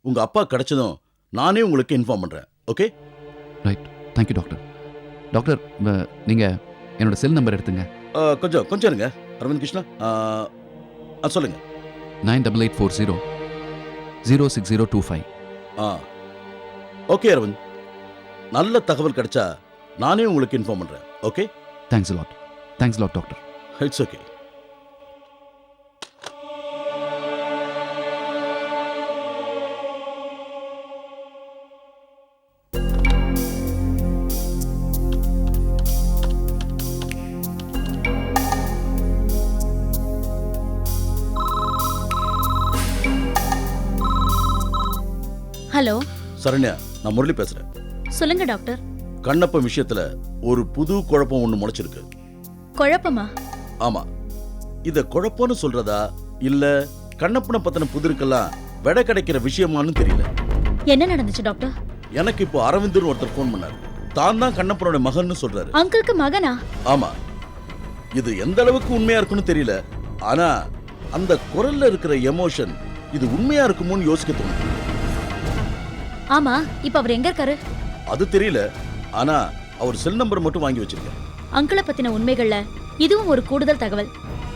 உங்க அப்பா கிடைச்சதும் நானே உங்களுக்கு இன்ஃபார்ம் பண்றேன். Okay right thank you doctor doctor வ- நீங்க என்னோட செல் நம்பர் எடுத்துங்க. கொஞ்சம் கொஞ்சம் இருங்க. அரவிந்த் கிருஷ்ணா. ஆ, ஆ, சொல்லுங்க. Nine double eight four zero zero six zero two five. ஆ. ஓகே அரவிந்த். நல்ல தகவல் கிடைச்சா நானே உங்களுக்கு இன்ஃபார்ம் பண்றேன். Okay thanks lot thanks lot doctor it's okay Saranya நான் முரளி பேசுறேன். சொல்லுங்க டாக்டர். கண்ணப்ப விஷயத்துல ஒரு புது குழப்பம் ஒன்று முளைச்சிருக்கு. குழப்பமா? ஆமா. இத குழப்பம்னு சொல்றதா? இல்ல கண்ணப்பனை பத்தின புதிருக்கெல்லாம் விடை கிடைக்கிற விஷயமான்னு தெரியல. என்ன நடந்துச்சு டாக்டர்? எனக்கு இப்போ அரவிந்தர் ஒருத்தர் ஃபோன் பண்ணாரு. தான் தான் கண்ணப்பனோட மகன்னு சொல்றாரு. அங்கிளுக்கு மகனா? ஆமா. இது எந்த அளவுக்கு உண்மையா இருக்குன்னு தெரியல. ஆனா அந்த குரல்ல இருக்கிற எமோஷன் இது உண்மையா இருக்குமோன்னு யோசிக்க தோணுது. ஆமா இப்ப அவர் எங்க இருக்காரு? அது தெரியல. ஆனா அவர் செல் நம்பர் மட்டும் வாங்கி வச்சிருக்கேன். அங்கிளை பத்தின உண்மைகள்ல இதுவும் ஒரு கூடுதல் தகவல்.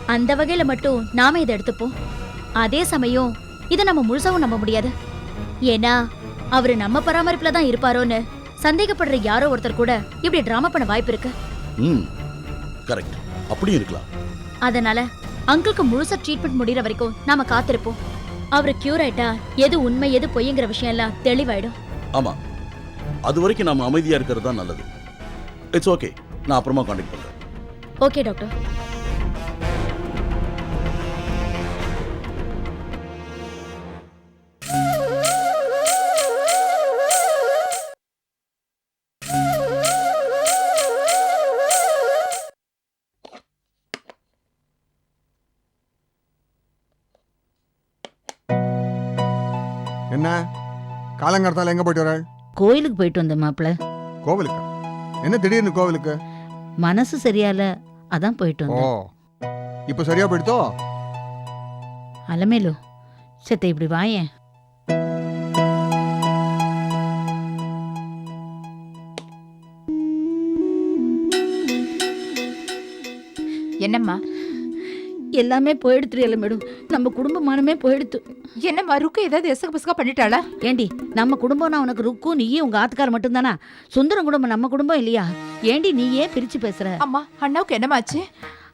அந்த வகையில மட்டும் நாம இதை எடுத்துப்போம். அதே சமயம் இதை நம்ம முழுசாவும் நம்ப முடியாது. ஏன்னா அவரு நம்ம பராமரிப்புல தான் இருப்பாரோன்னு சந்தேகப்படுற யாரோ ஒருத்தர் கூட இப்படி டிராமா பண்ண வாய்ப்பு இருக்கு. ம் கரெக்ட் அப்படியும் இருக்கலாம். அதனால அங்கிளுக்கு முழுசா ட்ரீட்மெண்ட் முடியற வரைக்கும் நாம காத்திருப்போம். அவரு கியூர் ஆயிட்டா எது உண்மை எது பொய்ங்கிற விஷயம் எல்லாம் தெளிவாயிடும். ஆமா. அது வரைக்கும் நாம அமைதியா இருக்கிறது தான் நல்லது. இட்ஸ் ஓகே நான் அப்புறமா காண்டாக்ட் பண்றேன். ஓகே டாக்டர் காலங்காலத்தால எங்க போயிட்டு வராள்? கோயிலுக்கு போயிட்டு வந்த மாப்பிள கோவிலுக்கு? என்ன திடீர்னு கோவிலுக்கு? மனசு சரியால அதான் போயிட்டு ஓ. வந்தேன் இப்போ சரியா போயிடுதோ? அலமேலு செத்த இப்படி வாயேன் என்னம்மா? எல்லாமே போயிடுத்து அலமேடு நம்ம குடும்பமானமே போயிடுத்து. என்னம்மா ருக்கு ஏதாவது எசக பசகா பண்ணிட்டாளா? ஏண்டி நம்ம குடும்பம்னா உனக்கு ருக்கும் நீயே உங்க ஆத்துக்கார மட்டும்தானா? சுந்தரம் குடும்பம் நம்ம குடும்பம் இல்லையா? ஏண்டி நீயே பிரிச்சு பேசுற? அம்மா அண்ணாவுக்கு என்னமாச்சு?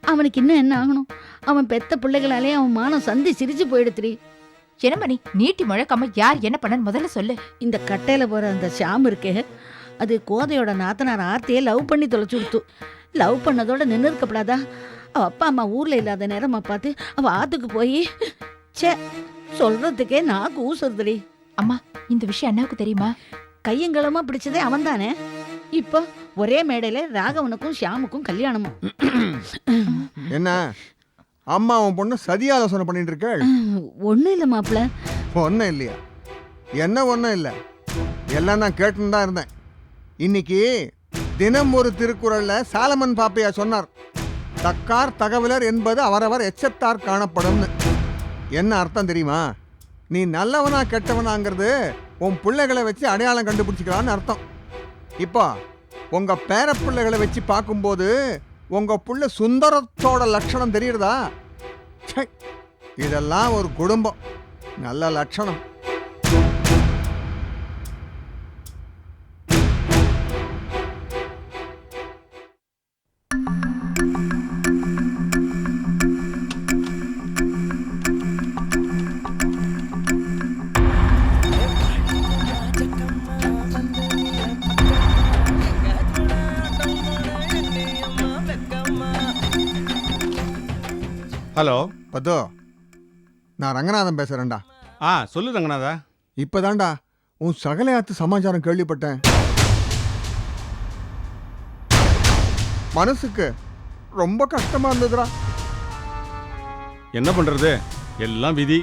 அவனுக்கு இன்னும் என்ன ஆகணும்? அவன் பெத்த பிள்ளைகளாலே அவன் மானம் சந்தி சிரிச்சு போயிடுத்துடி. என்னம்மா நீ நீட்டி முழக்காம யார் என்ன பண்ணன்னு முதல்ல சொல்லு. இந்த கட்டையில போற அந்த ஷாம் இருக்கே அது கோதையோட நாத்தனார் ஆர்த்தியை லவ் பண்ணி தொலைச்சு கொடுத்து. லவ் பண்ணதோட நின்று இருக்கப்படாதா? அவ அப்பா அம்மா ஊர்ல இல்லாத நேரமா பார்த்து அவ ஆத்துக்கு போய் ச்சே சொல்றதுக்கே நான் கூசுறதுடி இந்த விஷயம் அண்ணாவுக்கு தெரியுமா? கையங்களமா பிடிச்சதே அவன்தானே? இப்போ ஒரே மேடையில ராகவனுக்கும் ஷியாமுக்கும் கல்யாணமும். என்ன? அம்மா உன் பொண்ணு சதி ஆலோசனை பண்ணிட்டு இருக்காள் ஒண்ணும் இல்ல மாப்பிள ஒன்றும் இல்லையா. என்ன ஒன்றும் இல்லை. எல்லாம் நான் கேட்டுன்னு தான் இருந்தேன். இன்னைக்கு தினம் ஒரு திருக்குறள்ல சாலமன் பாப்பையா சொன்னார். தக்கார் தகவலர் என்பது அவரவர் எச்சத்தார் காணப்படும்னு. என்ன அர்த்தம் தெரியுமா? நீ நல்லவனா கெட்டவனாங்கிறது உன் பிள்ளைகளை வச்சு அடையாளம் கண்டுபிடிச்சிக்கலான்னு அர்த்தம். இப்போ உங்க பேர பிள்ளைகளை வச்சு பார்க்கும்போது உங்க புள்ள சுந்தரத்தோட லட்சணம் தெரியுறதா? இதெல்லாம் ஒரு குடும்பம். நல்ல லட்சணம். ஹலோ. பத்தோ நான் ரங்கநாதன் பேசுறேன்டா. ஆ சொல்லு ரங்கநாதா. இப்பதான்டா உன் சகலையாத்து சமாச்சாரம் கேள்விப்பட்டேன். மனசுக்கு ரொம்ப கஷ்டமா இருந்ததுடா. என்ன பண்றது? எல்லாம் விதி.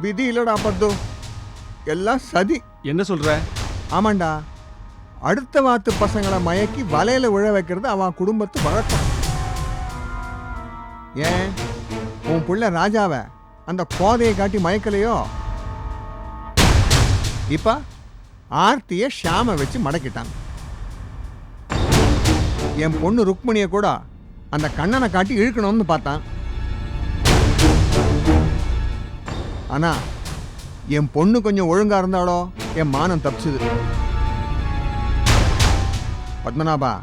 விதி இல்லடா பத்து எல்லாம் சதி. என்ன சொல்ற? ஆமாண்டா அடுத்த வாத்து பசங்களை மயக்கி வலையில விழ வைக்கிறது அவன் குடும்பத்து வழக்கம். ஏன்? உன் புள்ள ராஜாவை அந்த கோதையை காட்டி மயக்கலையோ? இப்போ ஆர்த்திய ஷாம வச்சு மடக்கிட்டாங்க என் பொண்ணு ருக்மணியை கூட அந்த கண்ணனை காட்டி இழுக்கணும்னு பார்த்தான். ஆனா என் பொண்ணு கொஞ்சம் ஒழுங்கா இருந்தாலோ என் மானம் தப்பிச்சுது. பத்மநாபா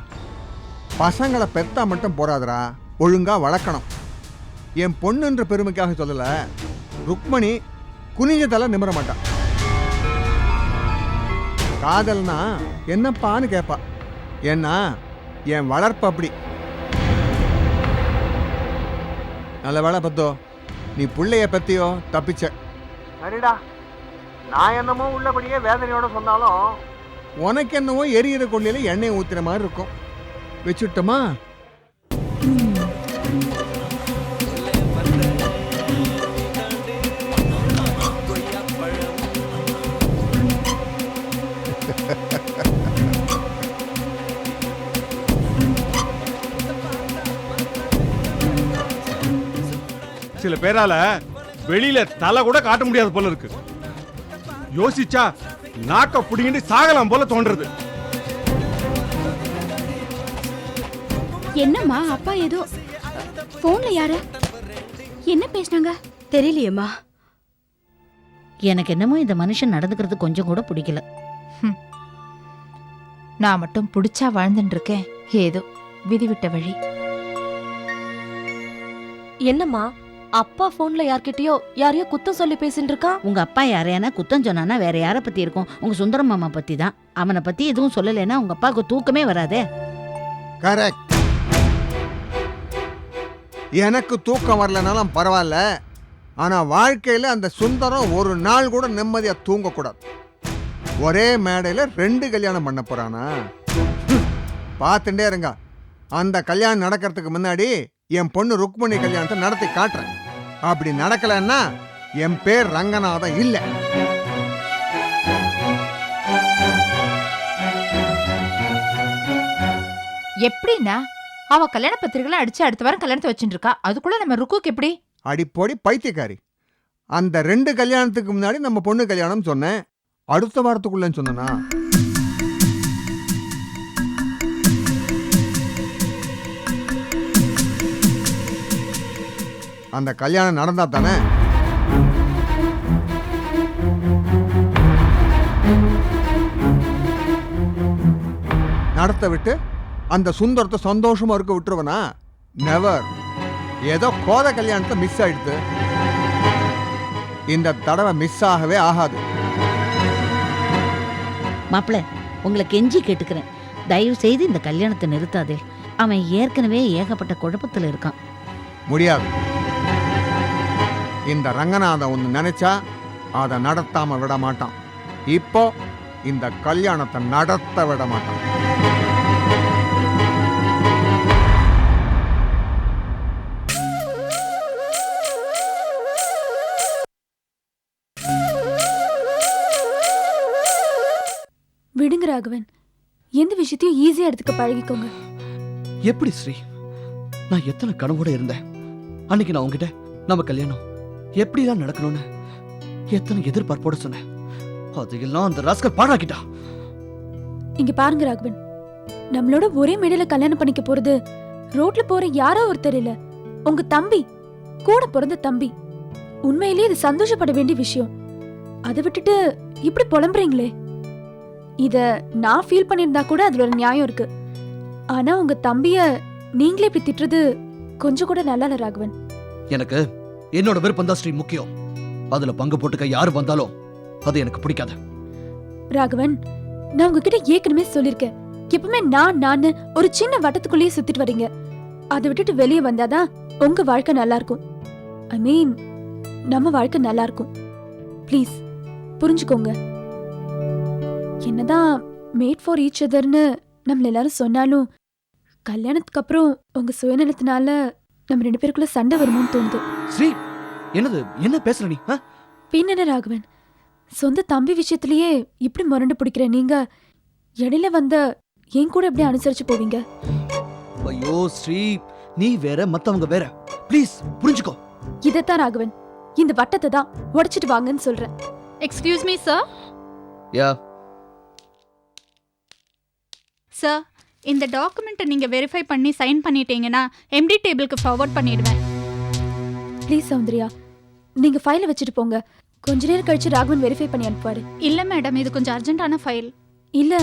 பசங்களை பெத்தா மட்டும் போறாதடா. ஒழுங்கா வளர்க்கணும். என் பொண்ணுன்ற பெருமைக்காக சொல்லல. ருக்மணி குனிஞ்ச தலை நிமிர மாட்டான் காதல்னா என்னப்பான்னு கேட்பா ஏன்னா என் வளர்ப்பு அப்படி. நல்ல வேலை பத்தோ நீ புள்ளைய பத்தியோ தப்பிச்ச. சரிடா. நான் என்னமோ உள்ளபடியே வேதனையோட சொன்னாலும் உனக்கு என்னவோ எரியிற கொள்ளையில எண்ணெய் ஊத்துற மாதிரி இருக்கும். வச்சுட்டோமா? பேரால வெளியில தலை கூட காட்ட முடியாது போல இருக்கு. யோசிச்சா நாக்க புடிங்கிட்டு சாகலாம் போல தோன்றது என்னம்மா அப்பா ஏதோ போன்ல யாரு? என்ன பேசினாங்க? தெரியலையேம்மா. எனக்கு என்னமோ இந்த மனுஷன் நடந்துக்கிறது கொஞ்சம் கூட பிடிக்கல. நான் மட்டும் புடிச்சா வாழ்ந்துட்டு இருக்கேன் ஏதோ விதிவிட்ட வழி. என்னம்மா? அப்பா போன்ல யார்கிட்டயோ யாரையோ குத்தம் சொல்லி பேசிட்டு இருக்கான் உங்க அப்பா யாரையானா குத்தம் சொன்னானா வேற யாரை பத்தி இருக்கும்? உங்க சுந்தரம் மாமா பத்தி தான் அவனை பத்தி எதுவும் சொல்லலைன்னா உங்க அப்பாவுக்கு தூக்கமே வராதே. கரெக்ட் எனக்கு தூக்கம் வரலனாலும் பரவாயில்ல. ஆனா வாழ்க்கையில அந்த சுந்தரம் ஒரு நாள் கூட நிம்மதியா தூங்கக்கூடாது. ஒரே மேடையில ரெண்டு கல்யாணம் பண்ண போறானா? ஹம், பார்த்துட்டே இருங்க. அந்த கல்யாணம் நடக்கிறதுக்கு முன்னாடி என் பொண்ணு ருக்மணி கல்யாணத்தை நடத்தி காட்டுறேன். அப்படி நடக்கலைன்னா என் பேர் ரங்கநாதன் இல்லை. எப்படின்னா அவ கல்யாண பத்திரிகளை அடிச்சு அடுத்த வாரம் கல்யாணத்தை வச்சுட்டு இருக்கா அதுக்குள்ள நம்ம ருக்குக்கு எப்படி? அடிப்பொடி பைத்தியக்காரி. அந்த ரெண்டு கல்யாணத்துக்கு முன்னாடி நம்ம பொண்ணு கல்யாணம் சொன்னேன். அடுத்த வாரத்துக்குள்ளன்னு சொன்னனா? அந்த கல்யாணம் நடந்தா தானே? நடத்த விட்டு அந்த சுந்தரத்தை சந்தோஷமா இருக்க விட்டுருவனா? நெவர் ஏதோ கோத கல்யாணத்தை மிஸ் ஆயிடுது. இந்த தடவை மிஸ் ஆகவே ஆகாது. மாப்பிள உங்களை கெஞ்சி கேட்டுக்கிறேன். தயவு செய்து இந்த கல்யாணத்தை நிறுத்தாதே. அவன் ஏற்கனவே ஏகப்பட்ட குழப்பத்துல இருக்கான். முடியாது. இந்த ரங்கநாதன் ஒன்று நினைச்சா அதை நடத்தாம விட மாட்டான். இப்போ இந்த கல்யாணத்தை நடத்த விட மாட்டான். விடுங்க ராகவன். எந்த விஷயத்தையும் ஈஸியா எடுத்துக்க பழகிக்கோங்க. எப்படி ஸ்ரீ? நான் எத்தனை கனவோட இருந்தேன். அன்னைக்கு நான் உங்ககிட்ட நம்ம கல்யாணம். எப்படிதான் நடக்கணும்னு எத்தனை எதிர்பார்ப்போட சொன்னேன். அதையெல்லாம் அந்த ராஸ்கல் பாழாக்கிட்டான் இங்க பாருங்க ராகவன். நம்மளோட ஒரே மேடையில கல்யாணம் பண்ணிக்க போறது ரோட்ல போற யாரோ ஒருத்தர் இல்ல. உங்க தம்பி கூட பிறந்த தம்பி. உண்மையிலேயே இது சந்தோஷப்பட வேண்டிய விஷயம். அதை விட்டுட்டு இப்படி புலம்புறீங்களே. இத நான் ஃபீல் பண்ணியிருந்தா கூட அதுல ஒரு நியாயம் இருக்கு. ஆனா உங்க தம்பிய நீங்களே இப்படி திட்டுறது கொஞ்சம் கூட நல்லா இல்ல ராகவன். எனக்கு என்னோட விருப்பம் தான் ஸ்ரீ முக்கியம். அதுல பங்கு போட்டுக்க யாரு வந்தாலும் அது எனக்கு பிடிக்காது. ராகவன் நான் உங்ககிட்ட ஏற்கனவே சொல்லிருக்கேன். எப்பவுமே நான் நான் ஒரு சின்ன வட்டத்துக்குள்ளேயே சுத்திட்டு வரீங்க. அதை விட்டுட்டு வெளியே வந்தாதான் உங்க வாழ்க்கை நல்லா இருக்கும் ஐ மீன் நம்ம வாழ்க்கை நல்லா இருக்கும் ப்ளீஸ் புரிஞ்சுக்கோங்க. என்னதான் மேட் ஃபார் ஈச் அதர்னு நம்மள எல்லாரும் சொன்னாலும் கல்யாணத்துக்கு அப்புறம் உங்க சுயநலத்தினால நம்ம ரெண்டு பேருக்குள்ள சண்டை வருமோன்னு தோணுது. ஸ்ரீ என்னது? என்ன பேசுற நீ? ஆ? பின்னென்ன ராகவன்? சொந்த தம்பி விஷயத்திலேயே இப்படி முரண்டு பிடிக்கிற நீங்க இடையில வந்த என் கூட எப்படி அனுசரிச்சு போவீங்க? ஐயோ ஸ்ரீ நீ வேற மத்தவங்க வேற. ப்ளீஸ் புரிஞ்சுக்கோ. இதைத்தான் ராகவன். இந்த வட்டத்தை தான் உடைச்சிட்டு வாங்கன்னு சொல்றேன். Excuse me sir yeah. Sir இந்த டாக்குமெண்ட்டை நீங்கள் வெரிஃபை பண்ணி சைன் பண்ணிட்டீங்கன்னா எம்டி டேபிளுக்கு ஃபார்வர்ட் பண்ணிடுவேன். ப்ளீஸ் சௌந்தர்யா நீங்க ஃபைலை வச்சுட்டு போங்க. கொஞ்ச நேரம் கழிச்சு ராகவன் வெரிஃபை பண்ணி அனுப்புவாரு. இல்லை மேடம் இது கொஞ்சம் அர்ஜென்ட்டான ஃபைல் இல்ல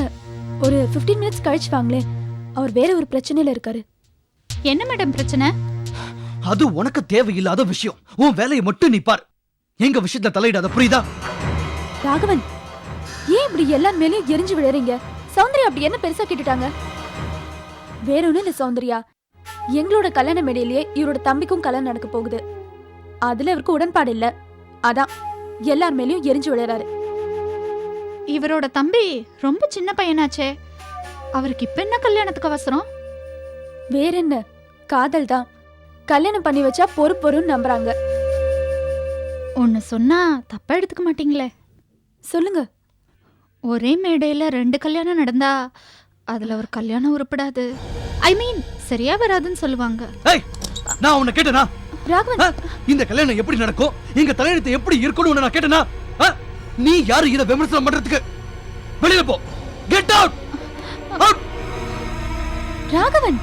ஒரு 15 மினிட்ஸ் கழிச்சு வாங்களேன் அவர் வேற ஒரு பிரச்சனையில இருக்காரு. என்ன மேடம் பிரச்சனை? அது உனக்கு தேவையில்லாத விஷயம். உன் வேலையை மட்டும் நீ பார். எங்க விஷயத்துல தலையிடாத புரியுதா? ராகவன் ஏன் இப்படி எல்லார் மேலயும் எரிஞ்சு விழுறீங்க? சௌந்தர்யா அப்படி என்ன பெருசா கேட்டுட்டாங்க? வேற ஒண்ணும் இல்ல சௌந்தர்யா. எங்களோட கல்யாண மேடையிலேயே இவரோட தம்பிக்கும் கல்யாணம் நடக்க போகுது. அதுல இவருக்கு உடன்பாடு இல்ல. அதான் எல்லார் மேலயும் எரிஞ்சு விழுறாரு இவரோட தம்பி ரொம்ப சின்ன பையனாச்சே. அவருக்கு இப்போ என்ன கல்யாணத்துக்கு அவசரம்? வேற என்ன? காதல் தான். கல்யாணம் பண்ணி வச்சா பொறு பொறுன்னு நம்புறாங்க. ஒன்று சொன்னா தப்பா எடுத்துக்க மாட்டீங்களே. சொல்லுங்க. ஒரே மேடையில் ரெண்டு கல்யாணம் நடந்தா அதில் ஒரு கல்யாணம் உருப்படாது. ஐ மீன் சரியா வராதுன்னு சொல்லுவாங்க. ஏய் நான் உன்னை கேட்டனா? ராகவன்? இந்த கல்யாணம் எப்படி நடக்கும்? எங்க தலையெழுத்து எப்படி இருக்கும்னு நான் கேட்டனா? நீ யாரு இத விமர்சனம் பண்றதுக்கு? வெளியில போ. Get out out Raghavan.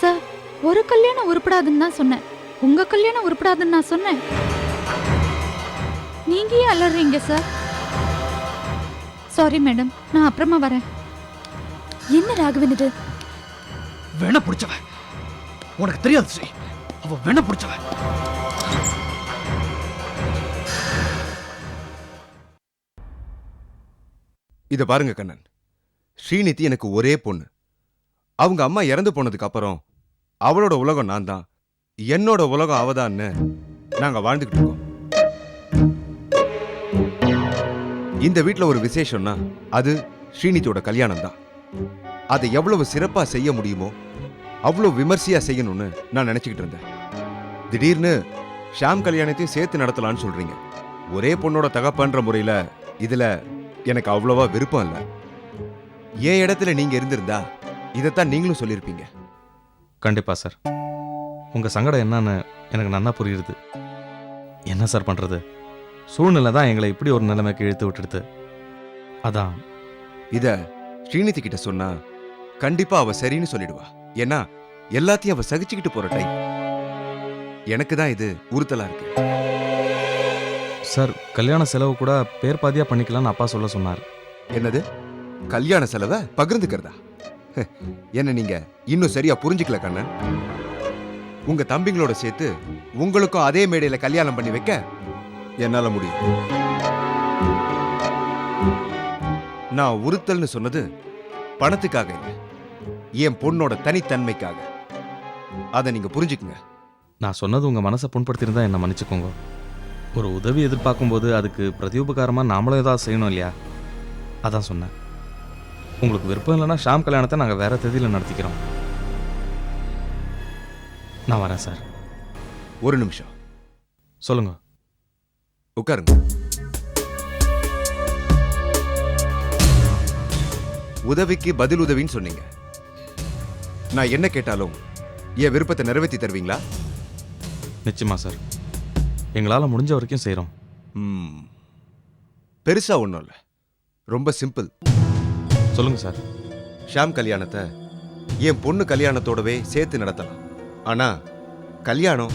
Sir ஒரு கல்யாணம் உருப்படாதுன்னு தான் சொன்னேன். உங்க கல்யாணம் உருப்படாதுன்னு நான் சொன்னேன். நீங்க ஏன் அலறீங்க சார் சாரி மேடம் நான் அப்புறமா வரேன். என்ன ராகவன் இது? வேண பிடிச்சவன் உனக்கு தெரியாது ஸ்ரீ அவ வேண பிடிச்சவன் இத பாருங்க கண்ணன். ஸ்ரீநிதி எனக்கு ஒரே பொண்ணு. அவங்க அம்மா இறந்து போனதுக்கு அப்புறம் அவளோட உலகம் நான் தான் என்னோட உலகம் அவதான்னு நாங்க வாழ்ந்துகிட்டு இருக்கோம். இந்த வீட்டில் ஒரு விசேஷம்னா அது ஸ்ரீநிதியோட கல்யாணம் தான் அதை எவ்வளவு சிறப்பாக செய்ய முடியுமோ அவ்வளவு விமர்சையா செய்யணும்னு நான் நினச்சிக்கிட்டு இருந்தேன். திடீர்னு ஷாம் கல்யாணத்தையும் சேர்த்து நடத்தலாம்னு சொல்றீங்க. ஒரே பொண்ணோட தகப்பன்ற முறையில இதில் எனக்கு அவ்வளோவா விருப்பம் இல்லை. என் இடத்துல நீங்கள் இருந்திருந்தா இதைத்தான் நீங்களும் சொல்லியிருப்பீங்க. கண்டிப்பாக சார். உங்க சங்கடம் என்னன்னு எனக்கு நல்லா புரியுது. என்ன சார் பண்ணுறது சூழ்நிலை தான் எங்களை இப்படி ஒரு நிலைமைக்கு இழுத்து விட்டுடுது. அதான். இத ஸ்ரீநிதி கிட்ட சொன்னா கண்டிப்பா அவ சரின்னு சொல்லிடுவா. ஏன்னா எல்லாத்தையும் அவ சகிச்சுக்கிட்டு போற டைப் எனக்கு தான் இது உறுத்தலா இருக்கு. சார் கல்யாண செலவு கூட பேர் பாதியா பண்ணிக்கலாம்னு அப்பா சொல்ல சொன்னார். என்னது? கல்யாண செலவை பகிர்ந்துக்கிறதா? என்ன நீங்க இன்னும் சரியா புரிஞ்சுக்கல கண்ணன்? உங்க தம்பிங்களோட சேர்த்து உங்களுக்கும் அதே மேடையில கல்யாணம் பண்ணி வைக்க என்னால முடியும். நான் உறுத்தல்னு சொன்னது பணத்துக்காக இல்லை. என் பொண்ணோட தனித்தன்மைக்காக. அதை நீங்க புரிஞ்சுக்குங்க. நான் சொன்னது உங்க மனசை புண்படுத்தியிருந்தா என்ன மன்னிச்சுக்கோங்க. ஒரு உதவி எதிர்பார்க்கும்போது அதுக்கு பிரதியுபகாரமா நாமளும் ஏதாவது செய்யணும் இல்லையா? அதான் சொன்னேன். உங்களுக்கு விருப்பம் இல்லைன்னா ஷாம் கல்யாணத்தை நாங்கள் வேற தேதியில் நடத்திக்கிறோம். நான் வரேன் சார். ஒரு நிமிஷம். சொல்லுங்க. உட்காருங்க. உதவிக்கு பதில் உதவின்னு சொன்னீங்க. நான் என்ன கேட்டாலும் என் விருப்பத்தை நிறைவேற்றி தருவீங்களா? நிச்சயமா சார். எங்களால் முடிஞ்ச வரைக்கும் செய்கிறோம் ம். பெருசா ஒன்றும் இல்லை. ரொம்ப சிம்பிள். சொல்லுங்க சார். ஷாம் கல்யாணத்தை என் பொண்ணு கல்யாணத்தோடவே சேர்த்து நடத்தலாம். ஆனா கல்யாணம்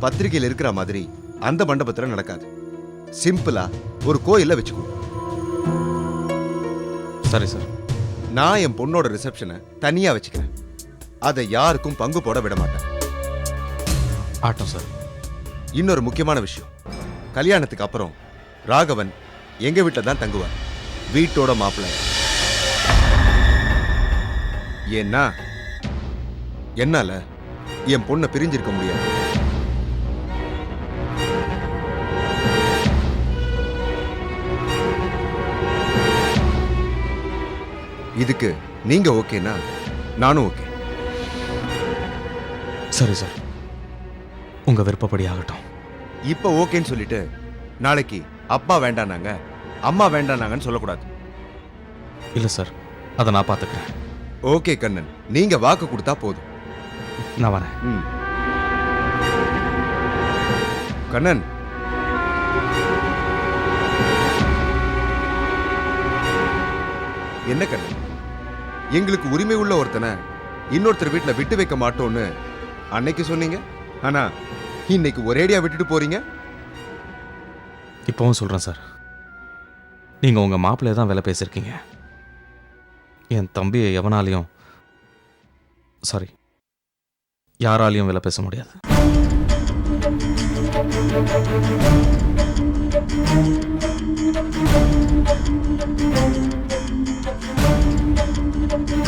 பத்திரிகையில் இருக்கிற மாதிரி அந்த மண்டபத்தில் நடக்காது. சிம்பிளா ஒரு கோயில்ல வச்சுக்கோ. சரி சார். நான் என் பொண்ணோட ரிசப்ஷனை தனியா வச்சுக்கிறேன். அதை யாருக்கும் பங்கு போட விட மாட்டேன். ஆட்டம் சார். இன்னொரு முக்கியமான விஷயம். கல்யாணத்துக்கு அப்புறம் ராகவன் எங்க வீட்டில் தான் தங்குவார். வீட்டோட மாப்பிள்ளை. ஏன்னா என்னால என் பொண்ணை பிரிஞ்சிருக்க முடியாது. இதுக்கு நீங்க ஓகேனா நானும் ஓகே. சரி சார். உங்க விருப்பப்படி ஆகட்டும். இப்போ ஓகேன்னு சொல்லிட்டு நாளைக்கு அப்பா வேண்டானாங்க அம்மா வேண்டானாங்கன்னு சொல்லக்கூடாது. இல்லை சார். அதை நான் பார்த்துக்கிறேன் ஓகே கண்ணன். நீங்க வாக்கு கொடுத்தா போதும். நான் வரேன். ம். கண்ணன். என்ன கண்ணன்? எங்களுக்கு உரிமை உள்ள ஒருத்தனை இன்னொருத்தர் வீட்டில் விட்டு வைக்க மாட்டோம்னு அன்னைக்கு சொன்னீங்க? ஆனால் இன்னைக்கு ஒரேடியாக விட்டுட்டு போறீங்க? இப்போவும் சொல்கிறேன் சார். நீங்கள் உங்கள் மாப்பிள்ளைய தான் வேலை பேசியிருக்கீங்க என் தம்பியை எவனாலையும் சாரி யாராலையும் வேலை பேச முடியாது.